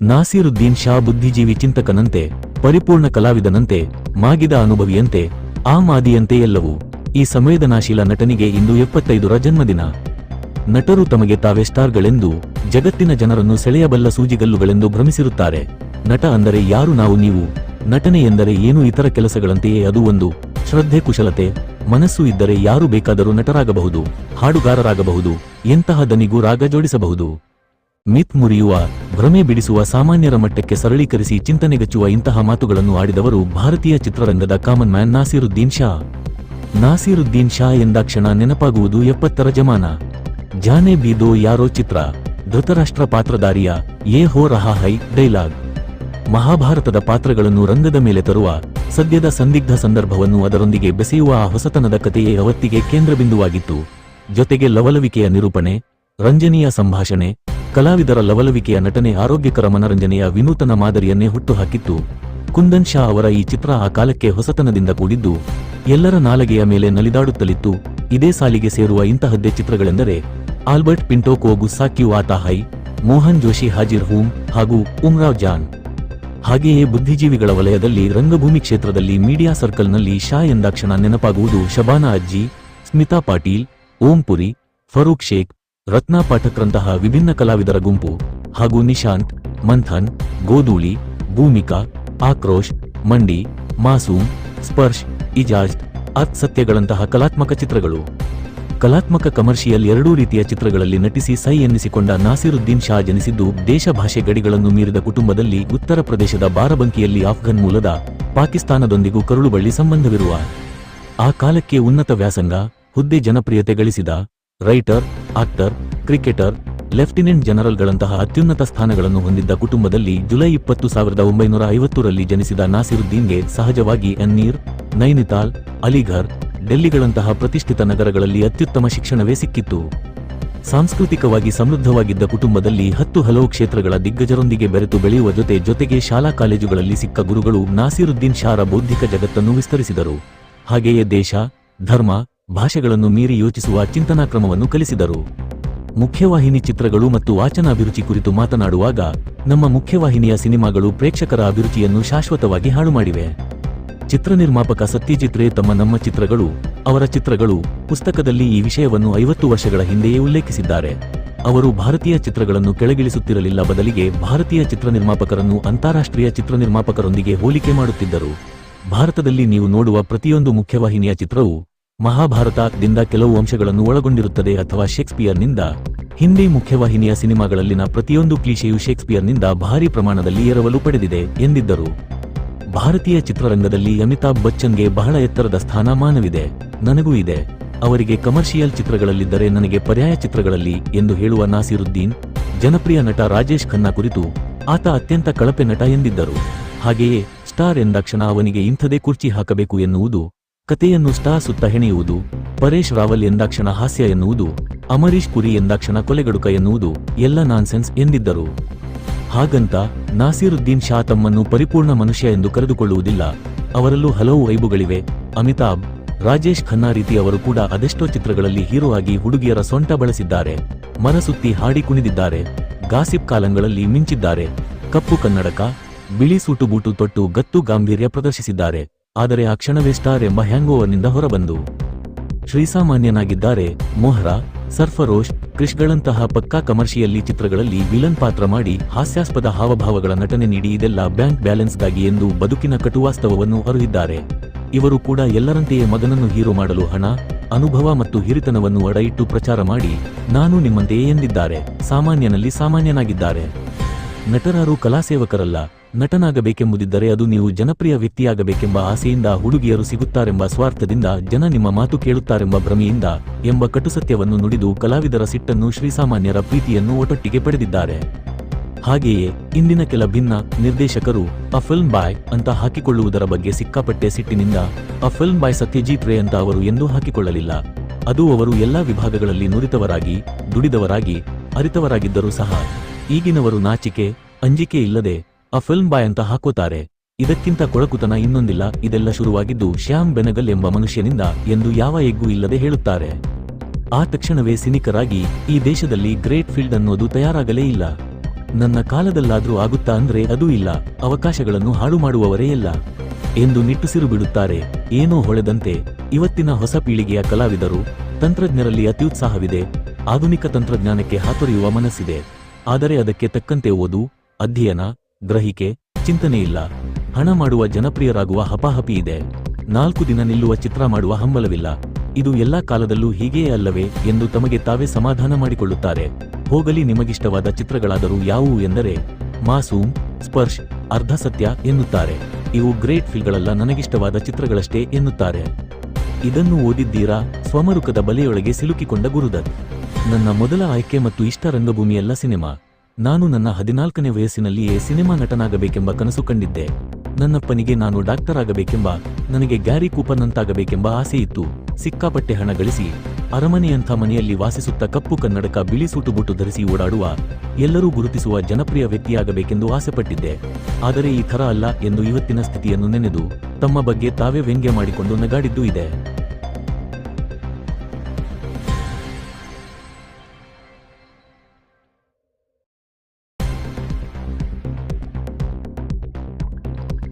ನಾಸೀರುದ್ದೀನ್ ಶಾ ಬುದ್ಧಿಜೀವಿ ಚಿಂತಕನಂತೆ, ಪರಿಪೂರ್ಣ ಕಲಾವಿದನಂತೆ, ಮಾಗಿದ ಅನುಭವಿಯಂತೆ, ಆ ಮಾದಿಯಂತೆ ಎಲ್ಲವೂ ಈ ಸಂವೇದನಾಶೀಲ ನಟನಿಗೆ ಇಂದು ಎಪ್ಪತ್ತೈದರ ಜನ್ಮದಿನ. ನಟರು ತಮಗೆ ತಾವೇ ಸ್ಟಾರ್ಗಳೆಂದು ಜಗತ್ತಿನ ಜನರನ್ನು ಸೆಳೆಯಬಲ್ಲ ಸೂಜಿಗಲ್ಲುಗಳೆಂದು ಭ್ರಮಿಸಿರುತ್ತಾರೆ. ನಟ ಅಂದರೆ ಯಾರು ನಾವು ನೀವು? ನಟನೆ ಎಂದರೆ ಏನು? ಇತರ ಕೆಲಸಗಳಂತೆಯೇ ಅದು ಒಂದು ಶ್ರದ್ಧೆ, ಕುಶಲತೆ, ಮನಸ್ಸು ಇದ್ದರೆ ಯಾರು ಬೇಕಾದರೂ ನಟರಾಗಬಹುದು, ಹಾಡುಗಾರರಾಗಬಹುದು, ಎಂತಹ ದನಿಗೂ ರಾಗ ಜೋಡಿಸಬಹುದು. ಮಿತ್ ಮುರಿಯುವ, ಭ್ರಮೆ ಬಿಡಿಸುವ, ಸಾಮಾನ್ಯರ ಮಟ್ಟಕ್ಕೆ ಸರಳೀಕರಿಸಿ ಚಿಂತನೆಗಚ್ಚುವ ಇಂತಹ ಮಾತುಗಳನ್ನು ಆಡಿದವರು ಭಾರತೀಯ ಚಿತ್ರರಂಗದ ಕಾಮನ್ ಮ್ಯಾನ್ ನಾಸಿರುದ್ದೀನ್ ಶಾ. ನಾಸಿರುದ್ದೀನ್ ಶಾ ಎಂದಾಕ್ಷಣ ನೆನಪಾಗುವುದು ಎಪ್ಪತ್ತರ ಜಮಾನ. ಜಾನೆ ಬೀದೋ ಯಾರೋ ಚಿತ್ರ, ಧೃತರಾಷ್ಟ್ರ ಪಾತ್ರಧಾರಿಯ ಏ ಹೋ ರಹಾ ಹೈ ಡೈಲಾಗ್. ಮಹಾಭಾರತದ ಪಾತ್ರಗಳನ್ನು ರಂಗದ ಮೇಲೆ ತರುವ, ಸದ್ಯದ ಸಂದಿಗ್ಧ ಸಂದರ್ಭವನ್ನು ಅದರೊಂದಿಗೆ ಬೆಸೆಯುವ ಆ ಹೊಸತನದ ಕಥೆಯೇ ಅವತ್ತಿಗೆ ಕೇಂದ್ರಬಿಂದುವಾಗಿತ್ತು. ಜೊತೆಗೆ ಲವಲವಿಕೆಯ ನಿರೂಪಣೆ ರಂಜನೀಯ ಸಂಭಾಷಣೆ, ಕಲಾವಿದರ ಲವಲವಿಕೆಯ ನಟನೆ ಆರೋಗ್ಯಕರ ಮನರಂಜನೆಯ ವಿನೂತನ ಮಾದರಿಯನ್ನೇ ಹುಟ್ಟುಹಾಕಿತ್ತು. ಕುಂದನ್ ಶಾ ಅವರ ಈ ಚಿತ್ರ ಆ ಕಾಲಕ್ಕೆ ಹೊಸತನದಿಂದ ಕೂಡಿದ್ದು, ಎಲ್ಲರ ನಾಲಗೆಯ ಮೇಲೆ ನಲಿದಾಡುತ್ತಲಿತ್ತು. ಇದೇ ಸಾಲಿಗೆ ಸೇರುವ ಇಂತಹದ್ದೇ ಚಿತ್ರಗಳೆಂದರೆ, ಆಲ್ಬರ್ಟ್ ಪಿಂಟೋ ಕೋಗು ಸಾಕ್ಯು ಆತಾ ಹೈ, ಮೋಹನ್ ಜೋಶಿ ಹಾಜಿರ್ ಹೂಮ್ ಹಾಗೂ ಉಮ್ರಾವ್ ಜಾನ್. ಹಾಗೆಯೇ ಬುದ್ಧಿಜೀವಿಗಳ ವಲಯದಲ್ಲಿ ರಂಗಭೂಮಿ ಕ್ಷೇತ್ರದಲ್ಲಿ ಮೀಡಿಯಾ ಸರ್ಕಲ್ನಲ್ಲಿ ಶಾ ಎಂದಾಕ್ಷಣ ನೆನಪಾಗುವುದು ಶಬಾನಾ ಅಜ್ಜಿ, ಸ್ಮಿತಾ ಪಾಟೀಲ್, ಓಂ ಪುರಿ, ಫರೂಕ್ ಶೇಖ್ ರತ್ನಾ ಪಾಠಕ್ರಂತಹ ವಿಭಿನ್ನ ಕಲಾವಿದರ ಗುಂಪು ಹಾಗೂ ನಿಶಾಂತ್, ಮಂಥನ್, ಗೋಧೂಳಿ, ಭೂಮಿಕಾ, ಆಕ್ರೋಶ್, ಮಂಡಿ, ಮಾಸೂಮ್, ಸ್ಪರ್ಶ್, ಇಜಾಜ್, ಅತ್ ಸತ್ಯಗಳಂತಹ ಕಲಾತ್ಮಕ ಚಿತ್ರಗಳು. ಕಲಾತ್ಮಕ ಕಮರ್ಷಿಯಲ್ ಎರಡೂ ರೀತಿಯ ಚಿತ್ರಗಳಲ್ಲಿ ನಟಿಸಿ ಸೈ ಎನ್ನಿಸಿಕೊಂಡ ನಾಸಿರುದ್ದೀನ್ ಶಾ ಜನಿಸಿದ್ದು ದೇಶ ಭಾಷೆ ಗಡಿಗಳನ್ನು ಮೀರಿದ ಕುಟುಂಬದಲ್ಲಿ ಉತ್ತರ ಪ್ರದೇಶದ ಬಾರಬಂಕಿಯಲ್ಲಿ ಆಫ್ಘನ್ ಮೂಲದ ಪಾಕಿಸ್ತಾನದೊಂದಿಗೂ ಕರುಳುಬಳ್ಳಿ ಸಂಬಂಧವಿರುವ ಆ ಕಾಲಕ್ಕೆ ಉನ್ನತ ವ್ಯಾಸಂಗ, ಹುದ್ದೆ ಜನಪ್ರಿಯತೆ ಗಳಿಸಿದ ರೈಟರ್, ಆಕ್ಟರ್, ಕ್ರಿಕೆಟರ್, ಲೆಫ್ಟಿನೆಂಟ್ ಜನರಲ್ಗಳಂತಹ ಅತ್ಯುನ್ನತ ಸ್ಥಾನಗಳನ್ನು ಹೊಂದಿದ್ದ ಕುಟುಂಬದಲ್ಲಿ ಜುಲೈ ಇಪ್ಪತ್ತು ಸಾವಿರದ ಒಂಬೈನೂರ ಐವತ್ತರಲ್ಲಿ ಜನಿಸಿದ ನಾಸಿರುದ್ದೀನ್ಗೆ ಸಹಜವಾಗಿ ಅನ್ನೀರ್ ನೈನಿತಾಲ್, ಅಲಿಘರ್, ಡೆಲ್ಲಿಗಳಂತಹ ಪ್ರತಿಷ್ಠಿತ ನಗರಗಳಲ್ಲಿ ಅತ್ಯುತ್ತಮ ಶಿಕ್ಷಣವೇ ಸಿಕ್ಕಿತ್ತು. ಸಾಂಸ್ಕೃತಿಕವಾಗಿ ಸಮೃದ್ಧವಾಗಿದ್ದ ಕುಟುಂಬದಲ್ಲಿ ಹತ್ತು ಹಲವು ಕ್ಷೇತ್ರಗಳ ದಿಗ್ಗಜರೊಂದಿಗೆ ಬೆರೆತು ಬೆಳೆಯುವ ಜೊತೆ ಜೊತೆಗೆ ಶಾಲಾ ಕಾಲೇಜುಗಳಲ್ಲಿ ಸಿಕ್ಕ ಗುರುಗಳು ನಾಸಿರುದ್ದೀನ್ ಶಾರ ಬೌದ್ಧಿಕ ಜಗತ್ತನ್ನು ವಿಸ್ತರಿಸಿದರು. ಹಾಗೆಯೇ ದೇಶ, ಧರ್ಮ ಭಾಷೆಗಳನ್ನು ಮೀರಿ ಯೋಚಿಸುವ ಚಿಂತನಾ ಕ್ರಮವನ್ನು ಕಲಿಸಿದರು. ಮುಖ್ಯವಾಹಿನಿ ಚಿತ್ರಗಳು ಮತ್ತು ವಾಚನ ಅಭಿರುಚಿ ಕುರಿತು ಮಾತನಾಡುವಾಗ ನಮ್ಮ ಮುಖ್ಯವಾಹಿನಿಯ ಸಿನಿಮಾಗಳು ಪ್ರೇಕ್ಷಕರ ಅಭಿರುಚಿಯನ್ನು ಶಾಶ್ವತವಾಗಿ ಹಾಳು ಮಾಡಿವೆ ಚಿತ್ರ ನಿರ್ಮಾಪಕ ಸತ್ಯಜಿತ್ ರೇ ತಮ್ಮ ನಮ್ಮ ಚಿತ್ರಗಳು, ಅವರ ಚಿತ್ರಗಳು, ಪುಸ್ತಕದಲ್ಲಿ ಈ ವಿಷಯವನ್ನು ಐವತ್ತು ವರ್ಷಗಳ ಹಿಂದೆಯೇ ಉಲ್ಲೇಖಿಸಿದ್ದಾರೆ. ಅವರು ಭಾರತೀಯ ಚಿತ್ರಗಳನ್ನು ಕೆಳಗಿಳಿಸುತ್ತಿರಲಿಲ್ಲ ಬದಲಿಗೆ ಭಾರತೀಯ ಚಿತ್ರ ನಿರ್ಮಾಪಕರನ್ನು ಅಂತಾರಾಷ್ಟ್ರೀಯ ಚಿತ್ರ ನಿರ್ಮಾಪಕರೊಂದಿಗೆ ಹೋಲಿಕೆ ಮಾಡುತ್ತಿದ್ದರು. ಭಾರತದಲ್ಲಿ ನೀವು ನೋಡುವ ಪ್ರತಿಯೊಂದು ಮುಖ್ಯವಾಹಿನಿಯ ಚಿತ್ರವು ಮಹಾಭಾರತದಿಂದ ಕೆಲವು ಅಂಶಗಳನ್ನು ಒಳಗೊಂಡಿರುತ್ತದೆ ಅಥವಾ ಶೇಕ್ಸ್ಪಿಯರ್ನಿಂದ. ಹಿಂದಿ ಮುಖ್ಯವಾಹಿನಿಯ ಸಿನಿಮಾಗಳಲ್ಲಿನ ಪ್ರತಿಯೊಂದು ಕ್ಲೀಶೆಯು ಶೇಕ್ಸ್ಪಿಯರ್ನಿಂದ ಭಾರಿ ಪ್ರಮಾಣದಲ್ಲಿ ಎರವಲು ಪಡೆದಿದೆ, ಎಂದಿದ್ದರು. ಭಾರತೀಯ ಚಿತ್ರರಂಗದಲ್ಲಿ ಅಮಿತಾಬ್ ಬಚ್ಚನ್ಗೆ ಬಹಳ ಎತ್ತರದ ಸ್ಥಾನಮಾನವಿದೆ ನನಗೂ ಇದೆ. ಅವರಿಗೆ ಕಮರ್ಷಿಯಲ್ ಚಿತ್ರಗಳಲ್ಲಿದ್ದರೆ ನನಗೆ ಪರ್ಯಾಯ ಚಿತ್ರಗಳಲ್ಲಿ ಎಂದು ಹೇಳುವ ನಾಸಿರುದ್ದೀನ್, ಜನಪ್ರಿಯ ನಟ ರಾಜೇಶ್ ಖನ್ನಾ ಕುರಿತು ಆತ ಅತ್ಯಂತ ಕಳಪೆ ನಟ ಎಂದಿದ್ದರು. ಹಾಗೆಯೇ ಸ್ಟಾರ್ ಎಂದಾಕ್ಷಣ ಅವನಿಗೆ ಇಂಥದೇ ಕುರ್ಚಿ ಹಾಕಬೇಕು ಎನ್ನುವುದು ಕತೆಯನ್ನು ಸ್ಟಾ ಸುತ್ತ ಹೆಣೆಯುವುದು, ಪರೇಶ್ ರಾವಲ್ ಎಂದಾಕ್ಷಣ ಹಾಸ್ಯ ಎನ್ನುವುದು, ಅಮರೀಶ್ ಪುರಿ ಎಂದಾಕ್ಷಣ ಕೊಲೆಗಡುಕ ಎನ್ನುವುದು ಎಲ್ಲ ನಾನ್ಸೆನ್ಸ್ ಎಂದಿದ್ದರು. ಹಾಗಂತ ನಾಸೀರುದ್ದೀನ್ ಶಾ ತಮ್ಮನ್ನು ಪರಿಪೂರ್ಣ ಮನುಷ್ಯ ಎಂದು ಕರೆದುಕೊಳ್ಳುವುದಿಲ್ಲ. ಅವರಲ್ಲೂ ಹಲವು ಐಬುಗಳಿವೆ ಅಮಿತಾಬ್, ರಾಜೇಶ್ ಖನ್ನಾ ರೀತಿಯವರು ಕೂಡ ಅದೆಷ್ಟೋ ಚಿತ್ರಗಳಲ್ಲಿ ಹೀರೋ ಆಗಿ ಹುಡುಗಿಯರ ಸೊಂಟ ಬಳಸಿದ್ದಾರೆ. ಮನಸುತ್ತಿ ಹಾಡಿ ಕುಣಿದಿದ್ದಾರೆ. ಗಾಸಿಪ್ ಕಾಲಂಗಳಲ್ಲಿ ಮಿಂಚಿದ್ದಾರೆ. ಕಪ್ಪು ಕನ್ನಡಕ, ಬಿಳಿ ಸೂಟುಬೂಟು ತೊಟ್ಟು ಗತ್ತು ಗಾಂಭೀರ್ಯ ಪ್ರದರ್ಶಿಸಿದ್ದಾರೆ. ಆದರೆ ಆ ಕ್ಷಣವೇ ಸ್ಟಾರ್ ಎಂಬ ಹ್ಯಾಂಗೋವರ್ನಿಂದ ಹೊರಬಂದು. ಶ್ರೀಸಾಮಾನ್ಯನಾಗಿದ್ದಾರೆ ಮೊಹ್ರಾ ಸರ್ಫರೋಶ್ ಕ್ರಿಶ್ಗಳಂತಹ ಪಕ್ಕಾ ಕಮರ್ಷಿಯಲ್ಲಿ ಚಿತ್ರಗಳಲ್ಲಿ ವಿಲನ್ ಪಾತ್ರ ಮಾಡಿ ಹಾಸ್ಯಾಸ್ಪದ ಹಾವಭಾವಗಳ ನಟನೆ ನೀಡಿ ಇದೆಲ್ಲ ಬ್ಯಾಂಕ್ ಬ್ಯಾಲೆನ್ಸ್ಗಾಗಿ ಎಂದು ಬದುಕಿನ ಕಟುವಾಸ್ತವವನ್ನು ಅರಿದಿದ್ದಾರೆ. ಇವರು ಕೂಡ ಎಲ್ಲರಂತೆಯೇ ಮಗನನ್ನು ಹೀರೋ ಮಾಡಲು ಹಣ, ಅನುಭವ ಮತ್ತು ಹಿರಿತನವನ್ನು ಅಡಯಿಟ್ಟು ಪ್ರಚಾರ ಮಾಡಿ, ನಾನು ನಿಮ್ಮಂತೆಯೇ ಎಂದಿದ್ದಾರೆ. ಸಾಮಾನ್ಯನಲ್ಲಿ ಸಾಮಾನ್ಯನಾಗಿದ್ದಾರೆ. ನಟರಾರು ಕಲಾಸೇವಕರಲ್ಲ ನಟನಾಗಬೇಕೆಂಬುದಿದ್ದರೆ ಅದು ನೀವು ಜನಪ್ರಿಯ ವ್ಯಕ್ತಿಯಾಗಬೇಕೆಂಬ ಆಸೆಯಿಂದ ಹುಡುಗಿಯರು ಸಿಗುತ್ತಾರೆಂಬ ಸ್ವಾರ್ಥದಿಂದ ಜನ ನಿಮ್ಮ ಮಾತು ಕೇಳುತ್ತಾರೆಂಬ ಭ್ರಮೆಯಿಂದ ಎಂಬ ಕಟುಸತ್ಯವನ್ನು ನುಡಿದು ಕಲಾವಿದರ ಸಿಟ್ಟನ್ನು ಶ್ರೀಸಾಮಾನ್ಯರ ಪ್ರೀತಿಯನ್ನು ಒಟ್ಟೊಟ್ಟಿಗೆ ಪಡೆದಿದ್ದಾರೆ. ಹಾಗೆಯೇ ಇಂದಿನ ಕೆಲ ಭಿನ್ನ ನಿರ್ದೇಶಕರು ಅ ಫಿಲ್ಮ್ ಬಾಯ್ ಅಂತ ಹಾಕಿಕೊಳ್ಳುವುದರ ಬಗ್ಗೆ ಸಿಕ್ಕಾಪಟ್ಟೆ ಸಿಟ್ಟಿನಿಂದ ಅ ಫಿಲ್ಮ್ ಬಾಯ್ ಸತ್ಯಜೀತ್ ರೇ ಅಂತ ಅವರು ಎಂದೂ ಹಾಕಿಕೊಳ್ಳಲಿಲ್ಲ. ಅದು ಅವರು ಎಲ್ಲಾ ವಿಭಾಗಗಳಲ್ಲಿ ನುರಿತವರಾಗಿ, ದುಡಿದವರಾಗಿ, ಅರಿತವರಾಗಿದ್ದರೂ ಸಹ ಈಗಿನವರು ನಾಚಿಕೆ, ಅಂಜಿಕೆ ಇಲ್ಲದೆ ಅ ಫಿಲ್ಮ್ ಬಾಯ್ ಅಂತ ಹಾಕೋತಾರೆ ಇದಕ್ಕಿಂತ ಕೊಳಕುತನ ಇನ್ನೊಂದಿಲ್ಲ, ಇದೆಲ್ಲ ಶುರುವಾಗಿದ್ದು ಶ್ಯಾಮ್ ಬೆನಗಲ್ ಎಂಬ ಮನುಷ್ಯನಿಂದ ಎಂದು ಯಾವ ಎಗ್ಗೂ ಇಲ್ಲದೆ ಹೇಳುತ್ತಾರೆ. ಆ ತಕ್ಷಣವೇ ಸಿನಿಕರಾಗಿ, ಈ ದೇಶದಲ್ಲಿ ಗ್ರೇಟ್ ಫೀಲ್ಡ್ ಅನ್ನೋದು ತಯಾರಾಗಲೇ ಇಲ್ಲ. ನನ್ನ ಕಾಲದಲ್ಲಾದ್ರೂ ಆಗುತ್ತಾ ಅಂದ್ರೆ ಅದೂ ಇಲ್ಲ, ಅವಕಾಶಗಳನ್ನು ಹಾಳು ಮಾಡುವವರೇ ಇಲ್ಲ. ಎಂದು ನಿಟ್ಟುಸಿರು ಬಿಡುತ್ತಾರೆ. ಏನೋ ಹೊಳೆದಂತೆ, ಇವತ್ತಿನ ಹೊಸ ಪೀಳಿಗೆಯ ಕಲಾವಿದರು, ತಂತ್ರಜ್ಞರಲ್ಲಿ ಅತ್ಯುತ್ಸಾಹವಿದೆ, ಆಧುನಿಕ ತಂತ್ರಜ್ಞಾನಕ್ಕೆ ಹಾತೊರೆಯುವ ಮನಸ್ಸಿದೆ. ಆದರೆ ಅದಕ್ಕೆ ತಕ್ಕಂತೆ ಓದು, ಅಧ್ಯಯನ ಗ್ರಹಿಕೆ, ಚಿಂತನೆ ಇಲ್ಲ. ಹಣ ಮಾಡುವ ಜನಪ್ರಿಯರಾಗುವ ಹಪಾಹಪಿ ಇದೆ. ನಾಲ್ಕು ದಿನ ನಿಲ್ಲುವ ಚಿತ್ರ ಮಾಡುವ ಹಂಬಲವಿಲ್ಲ. ಇದು ಎಲ್ಲಾ ಕಾಲದಲ್ಲೂ ಹೀಗೆಯೇ ಅಲ್ಲವೇ ಎಂದು ತಮಗೆ ತಾವೇ ಸಮಾಧಾನ ಮಾಡಿಕೊಳ್ಳುತ್ತಾರೆ. ಹೋಗಲಿ ನಿಮಗಿಷ್ಟವಾದ ಚಿತ್ರಗಳಾದರೂ ಯಾವುವು ಎಂದರೆ, ಮಾಸೂಮ್, ಸ್ಪರ್ಶ್, ಅರ್ಧ ಸತ್ಯ ಎನ್ನುತ್ತಾರೆ. ಇವು ಗ್ರೇಟ್ ಫಿಲ್ಗಳಲ್ಲ ನನಗಿಷ್ಟವಾದ ಚಿತ್ರಗಳಷ್ಟೇ ಎನ್ನುತ್ತಾರೆ. ಇದನ್ನು ಓದಿದ್ದೀರಾ? ಸ್ವಮರುಕದ ಬಲೆಯೊಳಗೆ ಸಿಲುಕಿಕೊಂಡ ಗುರುದತ್. ನನ್ನ ಮೊದಲ ಆಯ್ಕೆ ಮತ್ತು ಇಷ್ಟ ರಂಗಭೂಮಿಯಲ್ಲ ಸಿನಿಮಾ. ನಾನು ನನ್ನ ಹದಿನಾಲ್ಕನೇ ವಯಸ್ಸಿನಲ್ಲಿಯೇ ಸಿನಿಮಾ ನಟನಾಗಬೇಕೆಂಬ ಕನಸು ಕಂಡಿದ್ದೆ. ನನ್ನಪ್ಪನಿಗೆ ನಾನು ಡಾಕ್ಟರ್ ಆಗಬೇಕೆಂಬ, ನನಗೆ ಗ್ಯಾರಿ ಕೂಪನ್ನಂತಾಗಬೇಕೆಂಬ ಆಸೆ ಇತ್ತು. ಸಿಕ್ಕಾಪಟ್ಟೆ ಹಣ ಗಳಿಸಿ, ಅರಮನೆಯಂಥ ಮನೆಯಲ್ಲಿ ವಾಸಿಸುತ್ತ ಕಪ್ಪು ಕನ್ನಡಕ ಬಿಳಿ ಸೂಟು ಬುಟ್ಟು ಧರಿಸಿ ಓಡಾಡುವ, ಎಲ್ಲರೂ ಗುರುತಿಸುವ ಜನಪ್ರಿಯ ವ್ಯಕ್ತಿಯಾಗಬೇಕೆಂದು ಆಸೆಪಟ್ಟಿದ್ದೆ. ಆದರೆ ಈ ಥರ ಅಲ್ಲ ಎಂದು ಇವತ್ತಿನ ಸ್ಥಿತಿಯನ್ನು ನೆನೆದು, ತಮ್ಮ ಬಗ್ಗೆ ತಾವೇ ವ್ಯಂಗ್ಯ ಮಾಡಿಕೊಂಡು ನಗಾಡಿದ್ದೂ ಇದೆ.